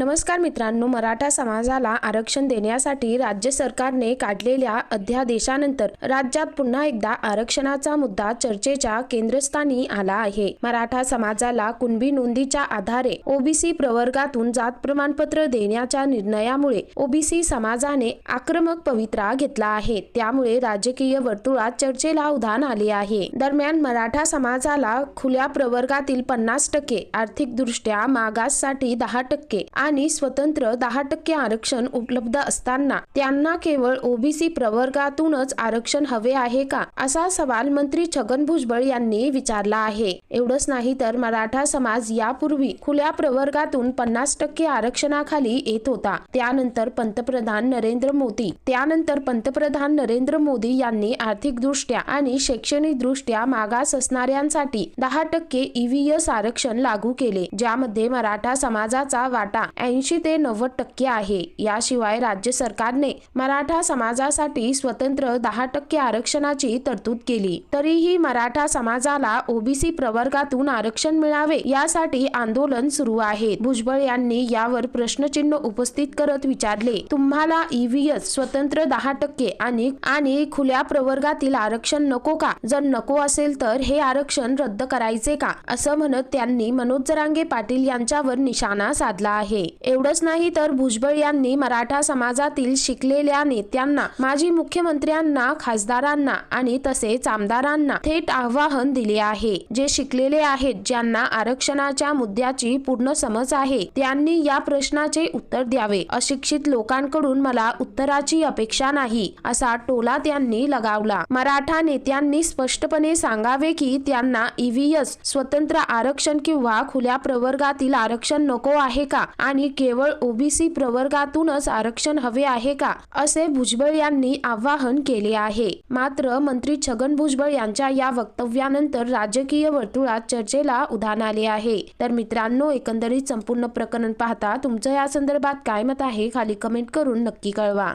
नमस्कार मित्रांनो मराठा समाजाला आरक्षण देण्यासाठी राज्य सरकारने काढलेल्या अध्यादेशानंतर राज्यात पुन्हा एकदा आरक्षणाचा मुद्दा चर्चेच्या केंद्रस्थानी आला आहे. मराठा समाजाला कुणबी नोंदीच्या आधारे ओबीसी प्रवर्गातून जात प्रमाणपत्र देण्याच्या निर्णयामुळे ओबीसी समाजाने आक्रमक पवित्रा घेतला आहे. त्यामुळे राजकीय वर्तुळात चर्चेला उधाण आले आहे. दरम्यान मराठा समाजाला खुल्या प्रवर्गातील पन्नास टक्के आर्थिकदृष्ट्या मागाससाठी दहा टक्के आणि आणि स्वतंत्र दहा टक्के आरक्षण उपलब्ध असताना त्यांना केवळ ओबीसी प्रवर्गातूनच आरक्षण हवे आहे का असा सवाल मंत्री छगन भुजबळ यांनी विचारला आहे. एवढंच नाही तर मराठा समाज यापूर्वी खुल्या प्रवर्गातून पन्नास टक्के आरक्षणाखाली येत होता. त्यानंतर पंतप्रधान नरेंद्र मोदी त्यानंतर पंतप्रधान नरेंद्र मोदी यांनी आर्थिकदृष्ट्या आणि शैक्षणिकदृष्ट्या मागास असणाऱ्यांसाठी दहा टक्के ईव्हीएस आरक्षण लागू केले ज्यामध्ये मराठा समाजाचा वाटा ऐंशी ते नव्वद टक्के आहे. याशिवाय राज्य सरकारने मराठा समाजासाठी स्वतंत्र दहा टक्के आरक्षणाची तरतूद केली. तरीही मराठा समाजाला ओबीसी प्रवर्गातून आरक्षण मिळावे यासाठी आंदोलन सुरू आहे. भुजबळ यांनी यावर प्रश्नचिन्ह उपस्थित करत विचारले तुम्हाला ईव्हीएस स्वतंत्र दहा टक्के आणि आणि खुल्या प्रवर्गातील आरक्षण नको का? जर नको असेल तर हे आरक्षण रद्द करायचे का? असं म्हणत त्यांनी मनोज जरांगे पाटील यांच्यावर निशाणा साधला आहे. आहे. एवढंच नाही तर भुजबळ यांनी मराठा समाजातील शिकलेल्या नेत्यांना माजी मुख्यमंत्र्यांना खासदारांना आणि तसेच आमदारांना थेट आवाहन दिले आहे. जे शिकलेले आहेत ज्यांना आरक्षणाच्या मुद्द्याची पूर्ण समज आहे त्यांनी या प्रश्नाचे उत्तर द्यावे. अशिक्षित लोकांकडून मला उत्तराची अपेक्षा नाही असा टोला त्यांनी लगावला. मराठा नेत्यांनी स्पष्टपणे सांगावे की त्यांना ईव्हीएस स्वतंत्र आरक्षण किंवा खुल्या प्रवर्गातील आरक्षण नको आहे का? आणि केवळ ओबीसी प्रवर्गातूनच आरक्षण हवे आहे का असे भुजबळ यांनी आवाहन केले आहे. मात्र मंत्री छगन भुजबळ यांच्या या वक्तव्यानंतर राजकीय वर्तुळात चर्चेला उधाण आले आहे. तर मित्रांनो एकंदरीत संपूर्ण प्रकरण पाहता तुमचं या संदर्भात काय मत आहे खाली कमेंट करून नक्की कळवा.